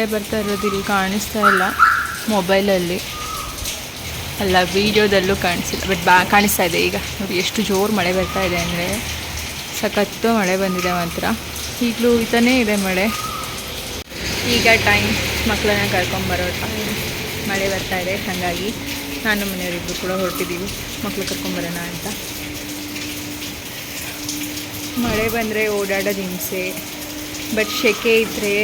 ಮಳೆ ಬರ್ತಾ ಇರೋದು ಇಲ್ಲಿ ಕಾಣಿಸ್ತಾ ಇಲ್ಲ ಮೊಬೈಲಲ್ಲಿ. ಅಲ್ಲ, ವೀಡಿಯೋದಲ್ಲೂ ಕಾಣಿಸಿಲ್ಲ. ಬಟ್ ಬಾ, ಕಾಣಿಸ್ತಾ ಇದೆ ಈಗ. ನೋಡಿ, ಎಷ್ಟು ಜೋರು ಮಳೆ ಬರ್ತಾ ಇದೆ ಅಂದರೆ ಸಖತ್ತು ಮಳೆ ಬಂದಿದೆ ಮಾತ್ರ. ಈಗಲೂ ಇತಾನೇ ಇದೆ ಮಳೆ. ಈಗ ಟೈಮ್ ಮಕ್ಕಳನ್ನ ಕರ್ಕೊಂಬರೋ ಟೈಮ್ ಮಳೆ ಬರ್ತಾ ಇದೆ, ಹಾಗಾಗಿ ನಾನು ಮನೆಯವರಿಬ್ಬರು ಕೂಡ ಹೊರಟಿದ್ದೀವಿ ಮಕ್ಕಳು ಕರ್ಕೊಂಬರೋಣ ಅಂತ. ಮಳೆ ಬಂದರೆ ಓಡಾಡೋದು ಹಿಂಸೆ. ಬಟ್ ಸೆಕೆ ಇದ್ದರೆ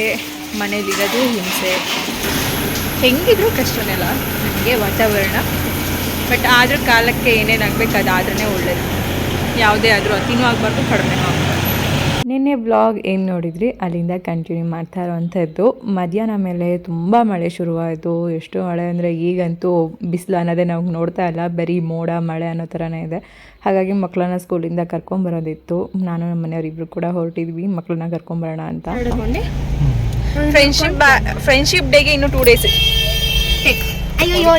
ಮನೇಲಿರೋದು ಹಿಂಸೆ. ಹೆಂಗಿದ್ರು ಕಷ್ಟನೇ ಅಲ್ಲ ನನಗೆ ವಾತಾವರಣ. ಬಟ್ ಆದರೂ ಕಾಲಕ್ಕೆ ಏನೇನಾಗಬೇಕು ಅದಾದ್ರೇ ಒಳ್ಳೇದು. ಯಾವುದೇ ಆದರೂ ಅತಿನೂ ಆಗಬಾರ್ದು ಕಡಿಮೆನೂ ಆಗಬಾರ್ದು. ನಿನ್ನೆ ಬ್ಲಾಗ್ ಏನು ನೋಡಿದ್ರಿ? ಅಲ್ಲಿಂದ ಕಂಟಿನ್ಯೂ ಮಾಡ್ತಾ ಇರೋವಂಥದ್ದು ಮಧ್ಯಾಹ್ನ ಮೇಲೆ ತುಂಬ ಮಳೆ ಶುರುವಾಯಿತು. ಎಷ್ಟು ಮಳೆ ಅಂದರೆ ಈಗಂತೂ ಬಿಸಿಲು ಅನ್ನೋದೇ ನಾವು ನೋಡ್ತಾ ಇಲ್ಲ. ಬರೀ ಮೋಡ ಮಳೆ ಅನ್ನೋ ಥರನೇ ಇದೆ. ಹಾಗಾಗಿ ಮಕ್ಕಳನ್ನ ಸ್ಕೂಲಿಂದ ಕರ್ಕೊಂಬರೋದಿತ್ತು ನಾನು ನಮ್ಮ ಮನೆಯವರಿಬ್ಬರು ಕೂಡ ಹೊರಟಿದ್ವಿ. ಮಕ್ಕಳನ್ನ ಕರ್ಕೊಂಬರೋಣ ಅಂತ. ಫ್ರೆಂಡ್ಶಿಪ್ ಫ್ರೆಂಡ್ಶಿಪ್ ಡೇಗೆ ಇನ್ನು ಟೂ ಡೇಸ್ ಅಯ್ಯೋ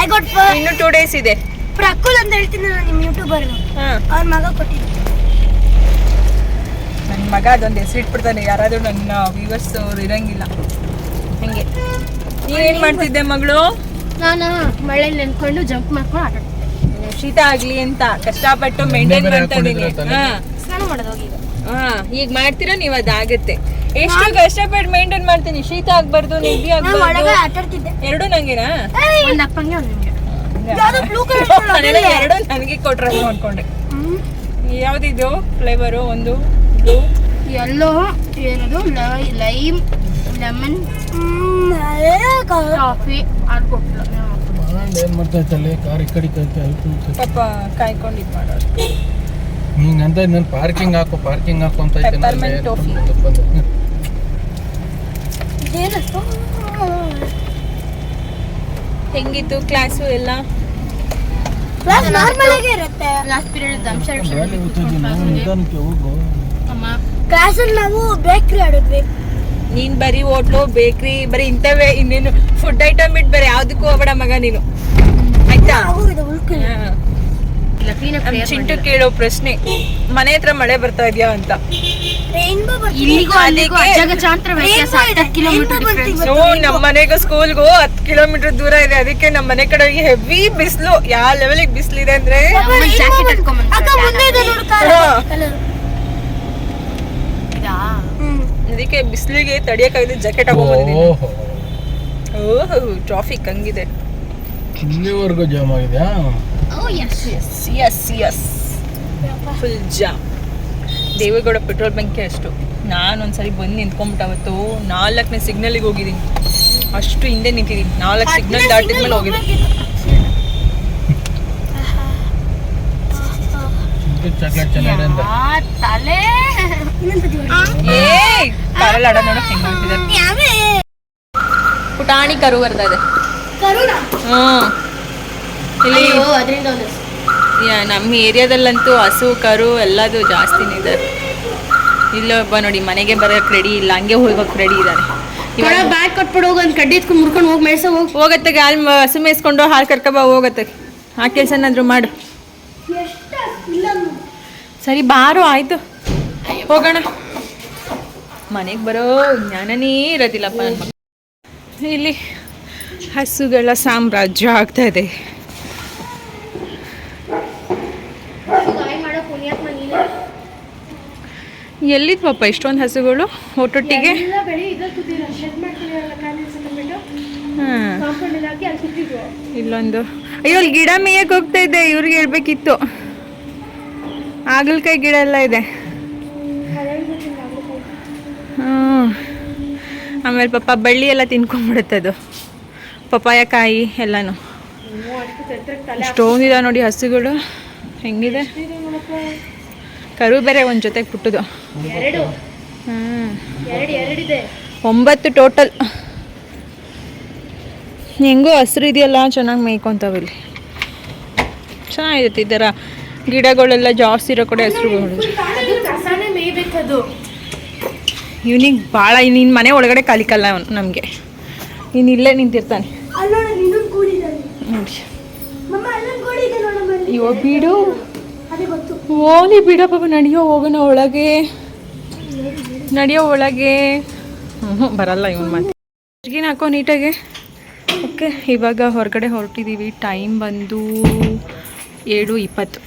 ಐ ಗಾಟ್ ಇನ್ನು ಟೂ ಡೇಸ್ ಇದೆ. ಪ್ರಕುಲ್ ಅಂತ ಹೇಳ್ತೀನಿ ನಾನು ನಿಮ್ಮ ಯೂಟ್ಯೂಬರ್ ಹಾಂ. ಅವ್ರ ಮಗ ಕೊಟ್ಟಿದ್ದು. ನನ್ನ ಮಗ ಅದೊಂದು ಹೆಸರು ಇಟ್ಬಿಡ್ತಾನೆ ಯಾರಾದರೂ ನನ್ನ ವ್ಯೂವರ್ಸ್ ಅವ್ರು ಇರಂಗಿಲ್ಲ. ಹಂಗೆ. ನೀವೇನು ಮಾಡ್ತಿದ್ದೆ ಮಗಳು? ನಾನು ಮಳೆ ನೆನ್ಕೊಂಡು ಜಂಪ್ ಮಾಡ್ಕೊಂಡು ಆಟ ಶೀತ ಆಗ್ಲಿ ಅಂತ ಕಷ್ಟಪಟ್ಟು ಮೇಂಟೈನ್ ಮಾಡ್ತಾ ಇದ್ದೀನಿ. ಹಾ. ಸ್ನಾನ ಮಾಡೋದು ಹೋಗಿ ಹಾ ಈಗ ಮಾಡ್ತೀರಾ ನೀವು ಅದಾಗತ್ತೆ. ಎಷ್ಟು ಕಷ್ಟಪಟ್ಟು ಮೇಂಟೈನ್ ಮಾಡ್ತೀನಿ. ಶೀತ ಆಗ್ಬಾರ್ದು ನೆಗಡಿ ಆಗ್ಬಾರ್ದು. ಎರಡು ನಂಗೆನಾ? ಎರಡು ನನಗೆ ಕೊಟ್ರೆ ನೋಡ್ಕೊಂಡೆ ಯಾವ್ದಿದು? ಫ್ಲೇವರು ಒಂದು ಬ್ಲೂ ಎಲ್ಲೋ ಏನದು? ಲೈಮ್ ಲೆಮನ್ ಕಾಫಿ ಅದು ಕೊಟ್ಟಿಲ್ಲ ಏನ್ ಮಾಡ್ತಾ ಇತ್ತಲ್ಲಿ ಕಾರ್ ಈ ಕಡೆ ಕೈತೆ ಪಾಪ ಕಾಯ್ಕೊಂಡು ಇದು ಮಾಡೋದು. ಹಿಂಗಂತ ನಾನು ಪಾರ್ಕಿಂಗ್ ಹಾಕು ಪಾರ್ಕಿಂಗ್ ಹಾಕು ಅಂತ ಇದ್ದೆ ನಾನು ಇದೇನಪ್ಪ ಹೆಂಗಿತ್ತು ಕ್ಲಾಸು ಎಲ್ಲ? ಕ್ಲಾಸ್ ನಾರ್ಮಲ್ ಆಗೇ ಇರುತ್ತೆ. ಲಾಸ್ಟ್ ಪೀರಿಯಡ್ ಕ್ಲಾಸಲ್ಲಿ ನಾವು ಬೇಕ್ರಿ ಆಡಿದ್ವಿ. ನೀನ್ ಬರೀ ಹೋಟ್ಲು ಬೇಕ್ರಿ ಬರೀ ಇಂಥವೇ. ಇನ್ನೇನು ಫುಡ್ ಐಟಮ್ ಬಿಟ್ಟು ಬರೀ ಯಾವ್ದಕ್ಕೂ ಹೋಗ್ಬೇಡ ಮಗ ನೀನು. ಆಯ್ತಾ? ಚಿಂಟು ಕೇಳೋ ಪ್ರಶ್ನೆ ಮನೆ ಹತ್ರ ಮಳೆ ಬರ್ತಾ ಇದೆಯಾ ಅಂತ. ನಮ್ಮ ಮನೆಗೂ ಸ್ಕೂಲ್ಗೂ ಹತ್ತು ಕಿಲೋಮೀಟರ್ ದೂರ ಇದೆ. ಅದಕ್ಕೆ ನಮ್ಮ ಮನೆ ಕಡೆ ಹೆವಿ ಬಿಸಿಲು. ಯಾವ ಲೆವೆಲ್ ಬಿಸಿಲಿದೆ ಅಂದ್ರೆ? ಜಾಕೆಟ್ ಇಟ್ಕೊಂಡ್ ಅಕ್ಕ ಮುಂದೆ ಇದೆ ನೋಡು ಕಾರ್ ಹಾ. Colour hmm. ಅದಕ್ಕೆ ಬಿಸಿಲಿಗೆ ತಡಿಯಕ್ಕಾಗದೆ ಜಾಕೆಟ್ ಹಾಕೊಂಡ್ಬಂದಿದ್ದೀನಿ ಓಹೋ. ಓಹ್ ಟ್ರಾಫಿಕ್ ಹಂಗಿದೆ. ಇಲ್ಲಿವರೆಗೂ ಜಾಮ್ ಆಗಿದೆಯಾ? Yes yes yes full jam Devegowda petrol ಬಂಕೆ ಅಷ್ಟು. ನಾನು ಒಂದ್ಸರಿ ಬಂದು ನಿಂತ್ಕೊಂಡ್ಬಿಟ್ಟು ಅವತ್ತು ನಾಲ್ಕನೇ ಸಿಗ್ನಲಿಗೆ ಹೋಗಿದ್ದೀನಿ. ಅಷ್ಟು ಹಿಂದೆ ನಿಂತಿದ್ದೀನಿ. ನಾಲ್ಕು ಸಿಗ್ನಲ್ ದಾಟಿದ್ಮೇಲೆ ಹೋಗಿದ್ದೀನಿ. ಚಾಕ್ಲೇಟ್ ಚೆನ್ನಾಗಿದೆ ಅಂತ ತಲೆ. ಏ ಕಾರಲ್ಲಿ ಆಡ ನೋಡಕ್ ಹೆಂಗ್ ಮಾಡ್ತಿದ್ದಾರೆ ಪುಟಾಣಿ ಕರು ಬರ್ತಾ ಇದೆ. ಕರುಣ ಹ್ಮ್. ಇಲ್ಲಿ ಅದರಿಂದ ಯಾ- ನಮ್ಮ ಏರಿಯಾದಲ್ಲಂತೂ ಹಸು ಕರು ಎಲ್ಲದು ಜಾಸ್ತಿನೇ ಇದೆ. ಇಲ್ಲೊಬ್ಬ ನೋಡಿ ಮನೆಗೆ ಬರೋಕೆ ರೆಡಿ ಇಲ್ಲ ಹಂಗೆ ಹೋಗೋಕೆ ರೆಡಿ ಇದ್ದಾರೆ ಇವಾಗ ಬ್ಯಾಗ್ ಕಟ್ಬಿಡು ಹೋಗಿ ಒಂದು ಕಡ್ಡಿ ಎತ್ಕೊಂಡು ಮುರ್ಕೊಂಡು ಹೋಗಿ ಮೇಯ್ಸ ಹೋಗಿ. ಹೋಗತ್ತೆ ಹಾಲು ಹಸು ಮೇಯಿಸ್ಕೊಂಡು ಹಾಲು ಕರ್ಕೊಬ ಹೋಗತ್ತೆ. ಆ ಕೆಲಸನಾದ್ರೂ ಮಾಡು. ಸರಿ ಬಾರು ಆಯ್ತು. ಹೋಗೋಣ. ಮನೆಗೆ ಬರೋ ಜ್ಞಾನನೇ ಇರೋದಿಲ್ಲಪ್ಪ. ಇಲ್ಲಿ ಹಸುಗಳ ಸಾಮ್ರಾಜ್ಯ ಆಗ್ತಾ ಇದೆ ಮಾಡೋ ಪುಣ್ಯಾತ್ಮ ನೀನು ಎಲ್ಲಿದ್ವಪ್ಪ ಇಷ್ಟೊಂದು ಹಸುಗಳು ಒಟ್ಟೊಟ್ಟಿಗೆ? ಇಲ್ಲೊಂದು. ಅಯ್ಯೋ ಅಲ್ಲಿ ಗಿಡ ಮೇಯಕ್ಕೆ ಹೋಗ್ತಾ ಇದ್ದೆ ಇವ್ರಿಗೆ ಹೇಳ್ಬೇಕಿತ್ತು. ಹಾಗಲಕಾಯಿ ಗಿಡ ಎಲ್ಲ ಇದೆ. ಹ್ಞೂ ಆಮೇಲೆ ಪಾಪ ಬಳ್ಳಿ ಎಲ್ಲ ತಿನ್ಕೊಂಡ್ಬಿಡುತ್ತೆ ಅದು. ಪಪ್ಪಾಯ ಕಾಯಿ ಸ್ಟೋನ್ ಇದೆ ನೋಡಿ ಹಸುಗಳು. ಹೆಂಗಿದೆ? ಕರು ಬೇರೆ ಒಂದು ಜೊತೆಗೆ ಪುಟ್ಟದು. ಒಂಬತ್ತು ಟೋಟಲ್. ಹೆಂಗೂ ಹಸ್ರು ಇದೆಯಲ್ಲ ಚೆನ್ನಾಗಿ ಮೇಯ್ಕೊಂತಾವೆ ಇಲ್ಲಿ. ಚೆನ್ನಾಗಿರುತ್ತೆ ಈ ಥರ. ಗಿಡಗಳೆಲ್ಲ ಜಾಸ್ತಿ ಇರೋ ಕಡೆ ಹಸಿರು ಇವ್ನಿಗೆ ಭಾಳ ನಿನ್ನ ಮನೆ ಒಳಗಡೆ ಕಲಿಕಲ್ಲ ಅವನು ನಮಗೆ. ನೀನು ಇಲ್ಲೇ ನಿಂತಿರ್ತಾನೆ. ನೋಡು ಇವ ಬಿಡು. ಓಲಿ ಬಿಡಪ್ಪ ನಡೆಯೋ ಹೋಗೋಣ ಒಳಗೆ. ನಡೆಯೋ ಒಳಗೆ. ಹ್ಞೂ ಬರಲ್ಲ ಇವನ್ ಮತ್ತೆ ಜರ್ಗಿನ ಹಾಕೋ ನೀಟಾಗೆ. ಓಕೆ ಇವಾಗ ಹೊರಗಡೆ ಹೊರಟಿದ್ದೀವಿ ಟೈಮ್ ಬಂದು ಏಳು ಇಪ್ಪತ್ತು.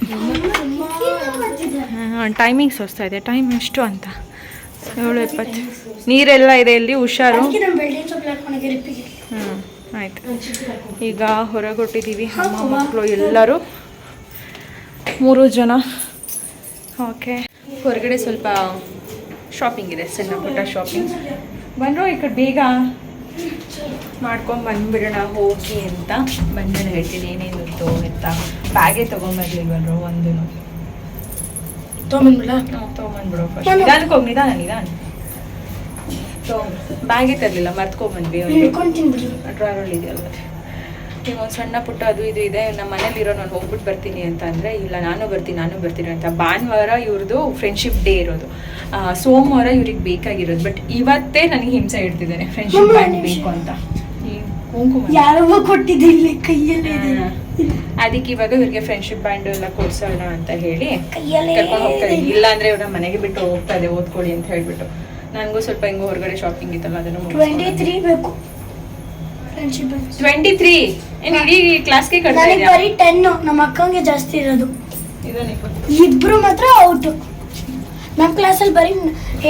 ಟೈಮಿಂಗ್ಸ್ ಹೊಸ್ತಾ ಇದೆ ಟೈಮ್ ಎಷ್ಟು ಅಂತ? ಏಳು ಇಪ್ಪತ್ತು ನೀರೆಲ್ಲ ಇದೆ ಇಲ್ಲಿ ಹುಷಾರು. ಹಾಂ ಆಯ್ತು. ಈಗ ಹೊರಗೊಟ್ಟಿದ್ದೀವಿ ಅಮ್ಮ ಮಕ್ಕಳು ಎಲ್ಲರೂ. ಮೂರು ಜನ. ಓಕೆ ಹೊರಗಡೆ ಸ್ವಲ್ಪ ಶಾಪಿಂಗ್ ಇದೆ ಸಣ್ಣ ಪುಟ್ಟ ಶಾಪಿಂಗ್ ಬಂದರು ಈ ಕಡೆ ಬೇಗ ಮಾಡ್ಕೊಂಡು ಬಂದುಬಿಡೋಣ ಹೋಗಿ ಅಂತ. ಬಂದು ಹೇಳ್ತೀನಿ ಏನೇನು ಅಂತ. ಬ್ಯಾಗೇ ತೊಗೊಂಬರ್ಲಿಲ್ವಲ್ರು ಒಂದು. ತೊಗೊಂಡ್ಬಿಡ ತೊಗೊಂಬಂದ್ಬಿಡು ಫಸ್ಟ್ ನಿಧಾನಕ್ಕೆ ಹೋಗಿ ನಿಧಾನ ನಿಧಾನ. ತೊಗೊಂಡು ಬ್ಯಾಗೇ ತರಲಿಲ್ಲ ಬಿಡಿ ಡ್ರಾರಲ್ಲಿ ಇದೆಯಲ್ಲ. ಈಗ ಒಂದು ಸಣ್ಣ ಪುಟ್ಟ ಅದು ಇದು ಇದೆ ನಮ್ಮ ಮನೇಲಿರೋ ನಾನು ಹೋಗ್ಬಿಟ್ಟು ಬರ್ತೀನಿ ಅಂತ ಅಂದರೆ ಇಲ್ಲ ನಾನು ಬರ್ತೀನಿ ನಾನು ಬರ್ತೀನಿ ಅಂತ. ಭಾನುವಾರ ಇವ್ರದ್ದು ಫ್ರೆಂಡ್ಶಿಪ್ ಡೇ ಇರೋದು. ಸೋಮವಾರ ಇವ್ರಿಗೆ ಬೇಕಾಗಿರೋದು. ಬಟ್ ಇವತ್ತೇ ನನಗೆ ಹಿಂಸೆ ಇಡ್ತಿದ್ದೇನೆ ಫ್ರೆಂಡ್ಶಿಪ್ ಬ್ಯಾಂಡ್ ಬೇಕು ಅಂತ. ಕುಂಕುಮ. ಯಾರೋ ಕೊಟ್ಟಿದ್ದು ಇಲ್ಲಿ ಕೈಯಲ್ಲಿ. ಅದಕ್ಕೆ ಇವಾಗ ಇವ್ರಿಗೆ ಫ್ರೆಂಡ್ಶಿಪ್ ಬ್ಯಾಂಡ್ ಎಲ್ಲ ಕೊಡ್ಸೋಣ ಅಂತ ಹೇಳಿ ಕರ್ಕೊಂಡು ಹೋಗ್ತಾ ಇದ್ದೀನಿ. ಇಲ್ಲ ಅಂದ್ರೆ ಇವ್ರ ಮನೆಗೆ ಬಿಟ್ಟು ಹೋಗ್ತಾ ಇದೆ ಓದ್ಕೊಳ್ಳಿ ಅಂತ ಹೇಳ್ಬಿಟ್ಟು. ನನಗೂ ಸ್ವಲ್ಪ ಹೆಂಗೋ ಹೊರಗಡೆ ಶಾಪಿಂಗ್ ಇತ್ತಲ್ಲ ಅದನ್ನು ಟ್ವೆಂಟಿ ತ್ರೀ ಬೇಕು. ಟ್ವೆಂಟಿ ತ್ರೀ ಏನು ಇಡೀ ಕ್ಲಾಸ್ಗೆ ನನಗೆ ಬರೀ ಟೆನ್ ನಮ್ಮ ಅಕ್ಕಂಗೆ ಜಾಸ್ತಿ ಇರೋದು. ಇಬ್ರು ಮಾತ್ರ ಔಟ್ ನಮ್ಮ ಕ್ಲಾಸಲ್ಲಿ ಬರೀ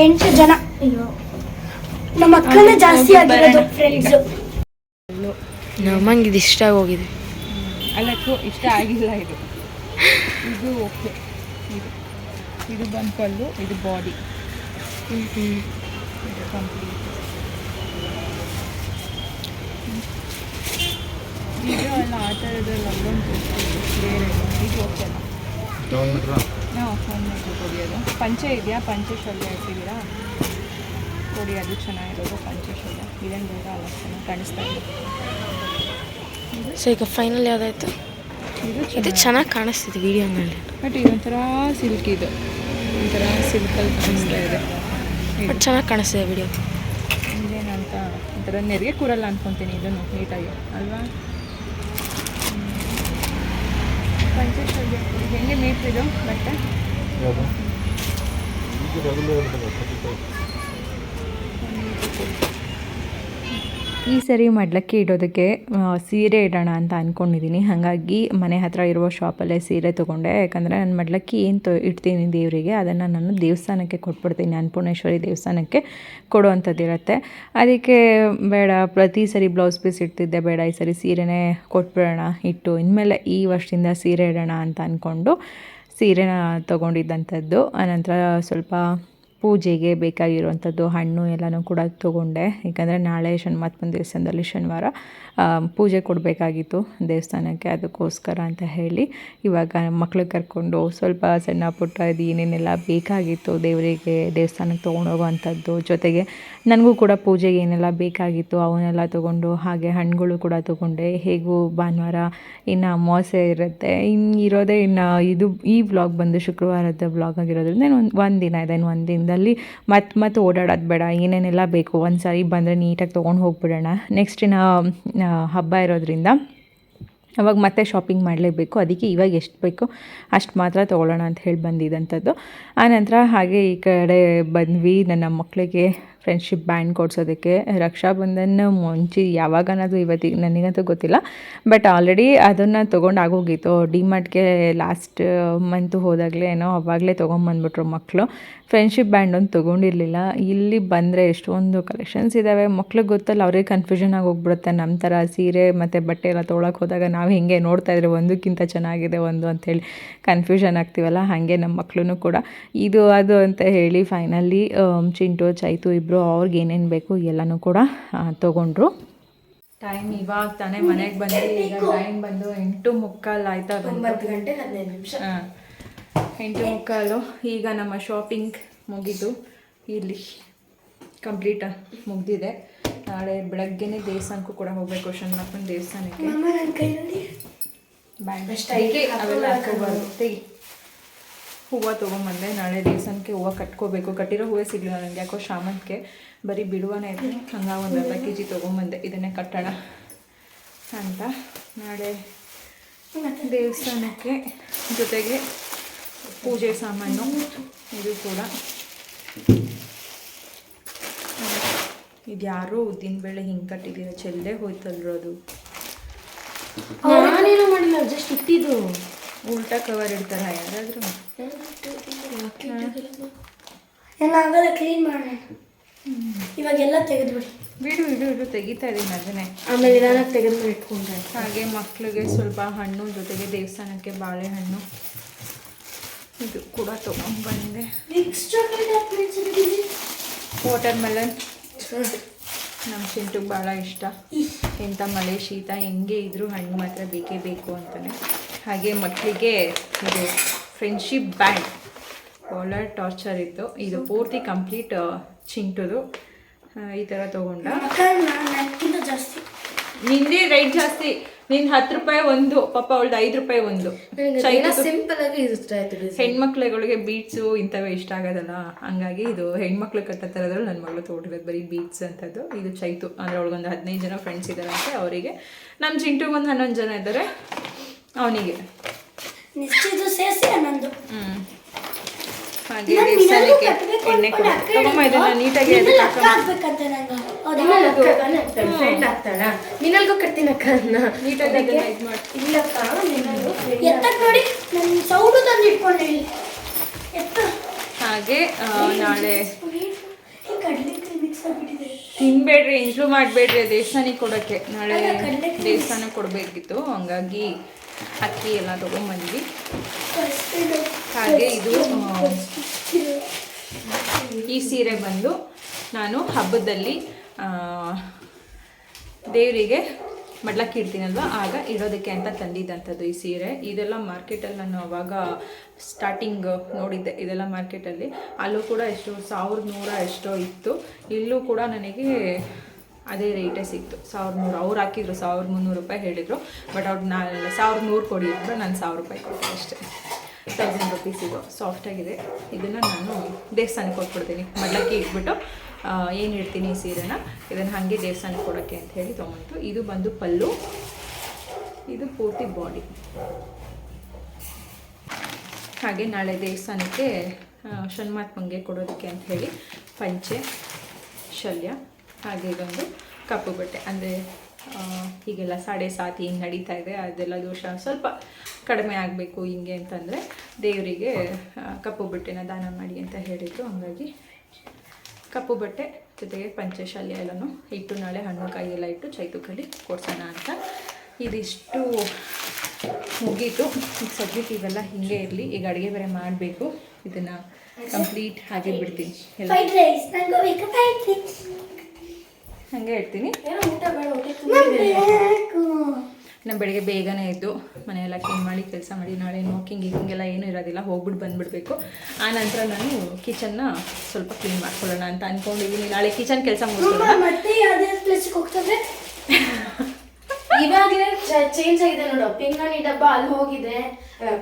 ಎಂಟು ಜನ ನಮ್ಮ ಅಕ್ಕನೇ ಜಾಸ್ತಿ ಆಗಿರೋದು ಫ್ರೆಂಡ್ಸ್ ನಮ್ಮಂಗೆ ಇದು ಇಷ್ಟ ಆಗೋಗಿದೆ. ಅಲ್ಲಕ್ಕೂ ಇಷ್ಟ ಆಗಿಲ್ಲ ಇದು. ಇದು ಓಕೆ ಇದು ಇದು ಬಂದು ಪಲ್ಲು ಇದು ಬಾಡಿ ಇದು ಕಂಪ್ಲೀಟ್ ಇದು ಅಲ್ಲ ಆ ಥರದ್ರಲ್ಲಿ ಅಲ್ಲೊಂದು ಬೇರೆ ಇದು ನಾವು ಫೋನ್ ಮಾಡಿ ಕೊಡಿ ಪಂಚೆ ಇದೆಯಾ? ಪಂಚೆ ಶಲ್ಯ ಹಾಕಿದ್ದೀರಾ? ಕೊಡಿ ಅದು ಚೆನ್ನಾಗಿರೋದು ಪಂಚೆ ಶಲ್ಯ ಇದೇನು ಬೇಡ ಅಲ್ಲ ಚೆನ್ನಾಗಿ ಕಾಣಿಸ್ತಾ ಇದೆ ಸೊ ಈಗ ಫೈನಲ್ ಯಾವುದಾಯ್ತು? ಇದು ಇದು ಚೆನ್ನಾಗಿ ಕಾಣಿಸ್ತಿದೆ ವಿಡಿಯೋನಲ್ಲಿ ಬಟ್ ಇದೊಂಥರ ಸಿಲ್ಕ್ ಇದು. ಒಂಥರ ಸಿಲ್ಕಲ್ಲಿ ಕಾಣಿಸ್ತಾ ಇದೆ. ಬಟ್ ಚೆನ್ನಾಗಿ ಕಾಣಿಸ್ತಿದೆ ವಿಡಿಯೋ ಇದೇನಂತ? ಒಂಥರ ನೆರಿಗೆ ಕೂರಲ್ಲ ಅನ್ಕೊತೀನಿ ಇದನ್ನು ನೀಟಾಗಿ ಅಲ್ವಾ? ಪಂಚಶಲ್ಯ ಹೆಂಗೆ ಮೀಟ್ರ್ ಇದು ಬಟ್ಟೆ ಈ ಸರಿ ಮಡ್ಲಕ್ಕಿ ಇಡೋದಕ್ಕೆ ಸೀರೆ ಇಡೋಣ ಅಂತ ಅಂದ್ಕೊಂಡಿದ್ದೀನಿ ಹಾಗಾಗಿ ಮನೆ ಹತ್ರ ಇರುವ ಶಾಪಲ್ಲೇ ಸೀರೆ ತೊಗೊಂಡೆ. ಯಾಕಂದರೆ ನಾನು ಮಡ್ಲಕ್ಕಿ ಏನು ಇಡ್ತೀನಿ ದೇವರಿಗೆ, ಅದನ್ನು ನಾನು ದೇವಸ್ಥಾನಕ್ಕೆ ಕೊಟ್ಬಿಡ್ತೀನಿ. ಅನ್ನಪೂರ್ಣೇಶ್ವರಿ ದೇವಸ್ಥಾನಕ್ಕೆ ಕೊಡುವಂಥದ್ದಿರುತ್ತೆ ಅದಕ್ಕೆ ಬೇಡ, ಪ್ರತಿ ಸರಿ ಬ್ಲೌಸ್ ಪೀಸ್ ಇಡ್ತಿದ್ದೆ, ಬೇಡ. ಈ ಸರಿ ಸೀರೆನೇ ಕೊಟ್ಬಿಡೋಣ, ಇಟ್ಟು. ಇನ್ಮೇಲೆ ಈ ವರ್ಷದಿಂದ ಸೀರೆ ಇಡೋಣ ಅಂತ ಅಂದ್ಕೊಂಡು ಸೀರೆನ ತೊಗೊಂಡಿದ್ದಂಥದ್ದು. ಆನಂತರ ಸ್ವಲ್ಪ ಪೂಜೆಗೆ ಬೇಕಾಗಿರುವಂಥದ್ದು ಹಣ್ಣು ಎಲ್ಲನೂ ಕೂಡ ತೊಗೊಂಡೆ. ಏಕೆಂದರೆ ನಾಳೆ ಶನಿಮಾತ್ಮನ ದೇವಸ್ಥಾನದಲ್ಲಿ ಶನಿವಾರ ಪೂಜೆ ಕೊಡಬೇಕಾಗಿತ್ತು ದೇವಸ್ಥಾನಕ್ಕೆ. ಅದಕ್ಕೋಸ್ಕರ ಅಂತ ಹೇಳಿ ಇವಾಗ ಮಕ್ಕಳು ಕರ್ಕೊಂಡು ಸ್ವಲ್ಪ ಸಣ್ಣ ಪುಟ್ಟ ಇದು ಏನೇನೆಲ್ಲ ಬೇಕಾಗಿತ್ತು ದೇವರಿಗೆ, ದೇವಸ್ಥಾನಕ್ಕೆ ತೊಗೊಂಡೋಗುವಂಥದ್ದು. ಜೊತೆಗೆ ನನಗೂ ಕೂಡ ಪೂಜೆಗೆ ಏನೆಲ್ಲ ಬೇಕಾಗಿತ್ತು ಅವನ್ನೆಲ್ಲ ತೊಗೊಂಡು, ಹಾಗೆ ಹಣ್ಣುಗಳು ಕೂಡ ತೊಗೊಂಡೆ. ಹೇಗೂ ಭಾನುವಾರ ಇನ್ನು ಅಮಾವಾಸ್ಯೆ ಇರುತ್ತೆ. ಇನ್ನು ಇರೋದೇ ಇನ್ನು ಇದು ಈ ವ್ಲಾಗ್ ಬಂದು ಶುಕ್ರವಾರದ ವ್ಲಾಗ್ ಆಗಿರೋದ್ರಿಂದ ಒಂದು ಒಂದು ದಿನ ಇದೆ. ಒಂದು ದಿನದಲ್ಲಿ ಮತ್ತೆ ಮತ್ತೆ ಓಡಾಡೋದು ಬೇಡ, ಏನೇನೆಲ್ಲ ಬೇಕು ಒಂದು ಸಾರಿ ಬಂದರೆ ನೀಟಾಗಿ ತೊಗೊಂಡು ಹೋಗ್ಬಿಡೋಣ. ನೆಕ್ಸ್ಟ್ ಇನ್ನು ಹಬ್ಬ ಇರೋದ್ರಿಂದ ಅವಾಗ ಮತ್ತೆ ಶಾಪಿಂಗ್ ಮಾಡಲೇಬೇಕು. ಅದಕ್ಕೆ ಇವಾಗ ಎಷ್ಟು ಬೇಕು ಅಷ್ಟು ಮಾತ್ರ ತೊಗೊಳ್ಳೋಣ ಅಂತ ಹೇಳಿ ಬಂದಿದ್ದಂಥದ್ದು ಆನಂತರ ಹಾಗೆ ಈ ಕಡೆ ಬಂದ್ವಿ. ನನ್ನ ಮಕ್ಕಳಿಗೆ ಫ್ರೆಂಡ್ಶಿಪ್ ಬ್ಯಾಂಡ್ ಕೊಡ್ಸೋದಕ್ಕೆ ರಕ್ಷಾಬಂಧನ್, ಮುಂಚೆ ಯಾವಾಗ ಅನ್ನೋದು ಇವತ್ತಿಗೆ ನನಗಂತೂ ಗೊತ್ತಿಲ್ಲ ಬಟ್ ಆಲ್ರೆಡಿ ಅದನ್ನು ತೊಗೊಂಡು ಆಗೋಗಿತ್ತು ಡಿಮಾರ್ಟ್ಗೆ ಲಾಸ್ಟ್ ಮಂತು ಹೋದಾಗಲೇ ಏನೋ ಅವಾಗಲೇ ತೊಗೊಂಬಂದ್ಬಿಟ್ರು ಮಕ್ಕಳು ಫ್ರೆಂಡ್ಶಿಪ್ ಬ್ಯಾಂಡ್ ಒಂದು ತೊಗೊಂಡಿರಲಿಲ್ಲ. ಇಲ್ಲಿ ಬಂದರೆ ಎಷ್ಟೊಂದು ಕಲೆಕ್ಷನ್ಸ್ ಇದ್ದಾವೆ ಮಕ್ಳಿಗೆ ಗೊತ್ತಲ್ಲ, ಅವ್ರಿಗೆ ಕನ್ಫ್ಯೂಷನ್ ಆಗಿ ಹೋಗ್ಬಿಡುತ್ತೆ ನಮ್ಮ ಥರ ಸೀರೆ ಮತ್ತು ಬಟ್ಟೆ ಎಲ್ಲ ತೊಗೊಳಕ್ಕೆ ಹೋದಾಗ ನಾವು ಹಿಂಗೆ ನೋಡ್ತಾ ಇದ್ರೆ ಒಂದಕ್ಕಿಂತ ಚೆನ್ನಾಗಿದೆ ಒಂದು ಅಂಥೇಳಿ ಕನ್ಫ್ಯೂಷನ್ ಆಗ್ತೀವಲ್ಲ, ಹಾಗೆ ನಮ್ಮ ಮಕ್ಕಳು ಕೂಡ. ಇದು ಅದು ಅಂತ ಹೇಳಿ ಫೈನಲಿ ಚಿಂಟು, ಚೈತು ಇಬ್ಬರು ಅವ್ರಿಗೆ ಏನೇನು ಬೇಕು ಎಲ್ಲನೂ ಕೂಡ ತೊಗೊಂಡ್ರು. ಟೈಮ್ ಇವಾಗ ತಾನೇ ಮನೆಗೆ ಬಂದು ಈಗ ಟೈಮ್ ಬಂದು ಎಂಟು ಮುಕ್ಕಾಲು ಆಯ್ತಾ ಒಂಬತ್ತು ಗಂಟೆ ಹದಿನೈದು ನಿಮಿಷ. ಹಾಂ. ಎಂಟು ಮುಕ್ಕಾಲು. ಈಗ ನಮ್ಮ ಶಾಪಿಂಗ್ ಮುಗಿದು ಇಲ್ಲಿ ಕಂಪ್ಲೀಟ್ ಮುಗ್ದಿದೆ. ನಾಳೆ ಬೆಳಗ್ಗೆನೆ ದೇವಸ್ಥಾನಕ್ಕೂ ಕೂಡ ಹೋಗಬೇಕು ಶಣ್ಣಪ್ಪನ ದೇವಸ್ಥಾನಕ್ಕೆ. ಅಮ್ಮ ನನ್ನ ಕೈಯಲ್ಲಿ? ಬ್ಯಾಂಡ್ ತೆಗಿ ಅವೆಲ್ಲ ಹಾಕೋಬಾರ್ದು ತೆಗಿ. ಹೂವು ತೊಗೊಂಬಂದೆ ನಾಳೆ ದೇವಸ್ಥಾನಕ್ಕೆ ಹೂವು ಕಟ್ಕೋಬೇಕು. ಕಟ್ಟಿರೋ ಹೂವೇ ಸಿಗಲಿಲ್ಲ ನನಗೆ ಯಾಕೋ ಶಾಮಂತಿಗೆ ಬರೀ ಬಿಡುವನೇ ಇತ್ತು ಹಂಗೆ ಒಂದು ಅರ್ಧ ಕೆ ಜಿ ತೊಗೊಂಬಂದೆ ಇದನ್ನೇ ಕಟ್ಟೋಣ ಅಂತ. ನಾಳೆ ದೇವಸ್ಥಾನಕ್ಕೆ ಜೊತೆಗೆ ಪೂಜೆ ಸಾಮಾನು ಇದು ಕೂಡ. ಇದು ಯಾರೋ ಉದ್ದಿನಬೇಳೆ ಹಿಂಗೆ ಕಟ್ಟಿದ್ದೀರ. ಚೆಲ್ಲೇ ಹೋಯ್ತಲ್ರೋ ಅದು. ಮಾಡಿಲ್ಲ. ಜಸ್ಟ್ ಇಟ್ಟಿದ್ದು. ಉಲ್ಟಾ ಕವರ್ ಇಡ್ತಾರ ಯಾರಾದರೂ ಏನಾಗಲ್ಲ ಕ್ಲೀನ್ ಮಾಡೋಣ. ಇವಾಗೆಲ್ಲ ತೆಗೆದ್ಬಿಡಿ. ಬಿಡು ಬಿಡು ಇಡು ತೆಗಿತಾ ಇದ್ದೀನಿ ಅದನ್ನೇ. ಆಮೇಲೆ ನಿಧಾನಕ್ಕೆ ತೆಗೆದು ಇಟ್ಕೊಂಡ್ರೆ ಹಾಗೆ ಮಕ್ಕಳಿಗೆ ಸ್ವಲ್ಪ ಹಣ್ಣು ಜೊತೆಗೆ ದೇವಸ್ಥಾನಕ್ಕೆ ಬಾಳೆಹಣ್ಣು ಇದು ಕೂಡ ತೊಗೊಂಡ್ಬಂದೆ. ವಾಟರ್ ಮೆಲನ್ ನಮ್ಮ ಚಿಂಟು ಭಾಳ ಇಷ್ಟ. ಎಂಥ ಮಳೆ ಶೀತ ಹೆಂಗೆ ಇದ್ದರೂ ಹಣ್ಣು ಮಾತ್ರ ಬೇಕೇ ಬೇಕು ಅಂತಾನೆ. ಹಾಗೆ ಮಕ್ಕಳಿಗೆ ಇದು ಫ್ರೆಂಡ್ಶಿಪ್ ಬ್ಯಾಂಡ್ ಒಳ್ಳೆ ಟಾರ್ಚರ್ ಇತ್ತು. ಇದು ಪೂರ್ತಿ ಕಂಪ್ಲೀಟ್ ಚಿಂಟುದು. ಈ ಥರ ತೊಗೊಂಡ. ಜಾಸ್ತಿ. ನಿಂದೇ ರೈಟ್ ಜಾಸ್ತಿ. ನಿನ್ ಹತ್ತು ರೂಪಾಯಿ ಒಂದು ಪಾಪ ಅವಳ್ದು ಐದು ರೂಪಾಯಿ ಒಂದು. ಸಿಂಪಲ್ ಆಗಿ ಇಷ್ಟ ಆಯ್ತು design. ಹೆಣ್ಮಕ್ಳುಗಳಿಗೆ ಬೀಟ್ಸು ಇಂಥವೇ ಇಷ್ಟ ಆಗೋದಲ್ಲ. ಹಂಗಾಗಿ ಇದು ಹೆಣ್ಮಕ್ಳು ಕಟ್ಟೋ ಥರದ್ರಲ್ಲಿ ನನ್ನ ಮಗಳು ತೊಗೊಂಡಿರೋದು ಬರೀ ಬೀಟ್ಸ್ ಅಂತದ್ದು. ಇದು ಚೈತು. ಅಂದರೆ ಅವಳಿಗೊಂದು ಹದಿನೈದು ಜನ ಫ್ರೆಂಡ್ಸ್ ಇದ್ದಾರಂತೆ ಅವರಿಗೆ ನಮ್ಮ ಚಿಂಟುಗೊಂದು ಹನ್ನೊಂದು ಜನ ಇದ್ದಾರೆ. ಅವನಿಗೆ. ನಿಶ್ಚಿತ ಸೇರಿಸಿ ಹನ್ನೊಂದು ಹಾಗೆ ದೇವಸ್ಥಾನಕ್ಕೆ ಎಣ್ಣೆ ಕೊಡು. ತಗೊಂಬ ಇದನ್ನ ನೀಟಾಗಿ ಅದಕ್ಕೆ? ನಿನ್ನಲ್ಗೂ ಕಟ್ತೀನಿ ಅಕ್ಕ. ನೀಟಾಗಿ ಅದನ್ನ ಇದು ಮಾಡಿ. ಇಲ್ಲಕ್ಕ ನಿನ್ನಲ್ಗೂ ಎತ್ತಕ್ ನೋಡಿ ನನ್ನ ಸೌಂಡು ತಂದು ಇಟ್ಕೊಂಡೆ ಇಲ್ಲಿ. ಎತ್ತ. ಹಾಗೆ ನಾಳೆ ತಿನ್ಬೇಡ್ರಿ ಇಂಟ್ರೂ ಮಾಡಬೇಡ್ರಿ ದೇವಸ್ಥಾನಕ್ಕೆ ಕೊಡೋಕ್ಕೆ. ನಾಳೆ ದೇವಸ್ಥಾನ ಕೊಡಬೇಕಿತ್ತು ಹಂಗಾಗಿ ಅಕ್ಕಿ ಎಲ್ಲ ತೊಗೊಂಬಂದ್ವಿ. ಹಾಗೆ ಇದು ಈ ಸೀರೆ ಬಂದು ನಾನು ಹಬ್ಬದಲ್ಲಿ ದೇವರಿಗೆ ಮಡ್ಲಕ್ಕಿ ಇಡ್ತೀನಲ್ವ? ಆಗ ಇಡೋದಕ್ಕೆ ಅಂತ ತಂದಿದ್ದಂಥದ್ದು ಈ ಸೀರೆ. ಇದೆಲ್ಲ ಮಾರ್ಕೆಟಲ್ಲಿ ನಾನು ಅವಾಗ ಸ್ಟಾರ್ಟಿಂಗ್ ನೋಡಿದ್ದೆ ಇದೆಲ್ಲ ಮಾರ್ಕೆಟಲ್ಲಿ. ಅಲ್ಲೂ ಕೂಡ ಎಷ್ಟು ಸಾವಿರದ ನೂರ ಎಷ್ಟೋ ಇತ್ತು. ಇಲ್ಲೂ ಕೂಡ ನನಗೆ ಅದೇ ರೇಟೇ ಸಿಕ್ತು. ಸಾವಿರದ ನೂರು ಅವ್ರು ಹಾಕಿದ್ರು ಸಾವಿರದ ಮುನ್ನೂರು ರೂಪಾಯಿ ಹೇಳಿದರು. ಬಟ್ ಅವ್ರು ನಾ, ಸಾವಿರದ ನೂರು ಕೊಡಿ ಅಂದರು, ನಾನು ಸಾವಿರ ರೂಪಾಯಿ ಕೊಟ್ಟೆ ಅಷ್ಟೇ. ತೌಸಂಡ್ ರುಪೀಸ್ ಇದು. ಸಾಫ್ಟಾಗಿದೆ ಇದನ್ನು ನಾನು ದೇವಸ್ಥಾನಕ್ಕೆ ಕೊಟ್ಬಿಡ್ತೀನಿ ಮಡ್ಲಕ್ಕಿ ಇಟ್ಬಿಟ್ಟು ಏನು ಇಡ್ತೀನಿ ಈ ಸೀರೆನ? ಇದನ್ನು ಹಾಗೆ ದೇವಸ್ಥಾನಕ್ಕೆ ಕೊಡೋಕ್ಕೆ ಅಂತ ಹೇಳಿ ತೊಗೊಂಡು ಇದು ಬಂದು ಪಲ್ಲು, ಇದು ಪೂರ್ತಿ ಬಾಡಿ ಹಾಗೆ ನಾಳೆ ದೇವಸ್ಥಾನಕ್ಕೆ ಷಣ್ಮಾತ್ಮಂಗೆ ಕೊಡೋದಕ್ಕೆ ಅಂತ ಹೇಳಿ, ಪಂಚೆ, ಶಲ್ಯ ಹಾಗೆ ಇದೊಂದು ಕಪ್ಪು ಬಟ್ಟೆ. ಅಂದರೆ ಹೀಗೆಲ್ಲ ಸಾಡೆ ಸಾತಿ ಹಿಂಗೆ ನಡೀತಾ ಇದೆ. ಅದೆಲ್ಲ ದೋಷ ಸ್ವಲ್ಪ ಕಡಿಮೆ ಆಗಬೇಕು ಹಿಂಗೆ ಅಂತಂದರೆ ದೇವರಿಗೆ ಕಪ್ಪು ಬಟ್ಟೆನ ದಾನ ಮಾಡಿ ಅಂತ ಹೇಳಿದರು. ಹಾಗಾಗಿ ಕಪ್ಪು ಬಟ್ಟೆ ಜೊತೆಗೆ ಪಂಚಶಾಲೆ ಎಲ್ಲನು ಇಟ್ಟು ನಾಳೆ ಹಣ್ಣು ಕಾಯಿ ಎಲ್ಲ ಇಟ್ಟು ಚೈತುಕಲ್ಲಿ ಕೊಡ್ಸೋಣ ಅಂತ ಇದಿಷ್ಟು ಮುಗೀತು. ಈಗ ಸದ್ಯಕ್ಕೆ ಇವೆಲ್ಲ ಹಿಂಗೆ ಇರಲಿ. ಈಗ ಅಡುಗೆ ಬೇರೆ ಮಾಡಬೇಕು. ಇದನ್ನು ಕಂಪ್ಲೀಟ್ ಹಾಗೆ ಬಿಡ್ತೀನಿ. ಎಲ್ಲ ಹಾಗೆ ಇಡ್ತೀನಿ. ನಾನು ಬೆಳಗ್ಗೆ ಬೇಗನೆ ಇದ್ದು ಮನೆಯೆಲ್ಲ ಕ್ಲೀನ್ ಮಾಡಿ ಕೆಲಸ ಮಾಡಿ ನಾಳೆ ವಾಕಿಂಗ್ ಹಿಂಗೆಲ್ಲ ಎಲ್ಲ ಏನೂ ಇರೋದಿಲ್ಲ ಹೋಗ್ಬಿಟ್ಟು ಬಂದ್ಬಿಡ್ಬೇಕು. ಆ ನಂತರ ನಾನು ಕಿಚನ್ನ ಸ್ವಲ್ಪ ಕ್ಲೀನ್ ಮಾಡ್ಕೊಳ್ಳೋಣ ಅಂತ ಅಂದ್ಕೊಂಡಿದ್ದೀನಿ ನಾಳೆ ಕಿಚನ್ ಕೆಲಸ ಹೋಗ್ತದೆ? ಇವಾಗಲೇ ಚೇಂಜ್ ಆಗಿದೆ ನೋಡು. ಪಿಂಗಾಣಿ ಡಬ್ಬ ಅಲ್ಲಿ ಹೋಗಿದೆ.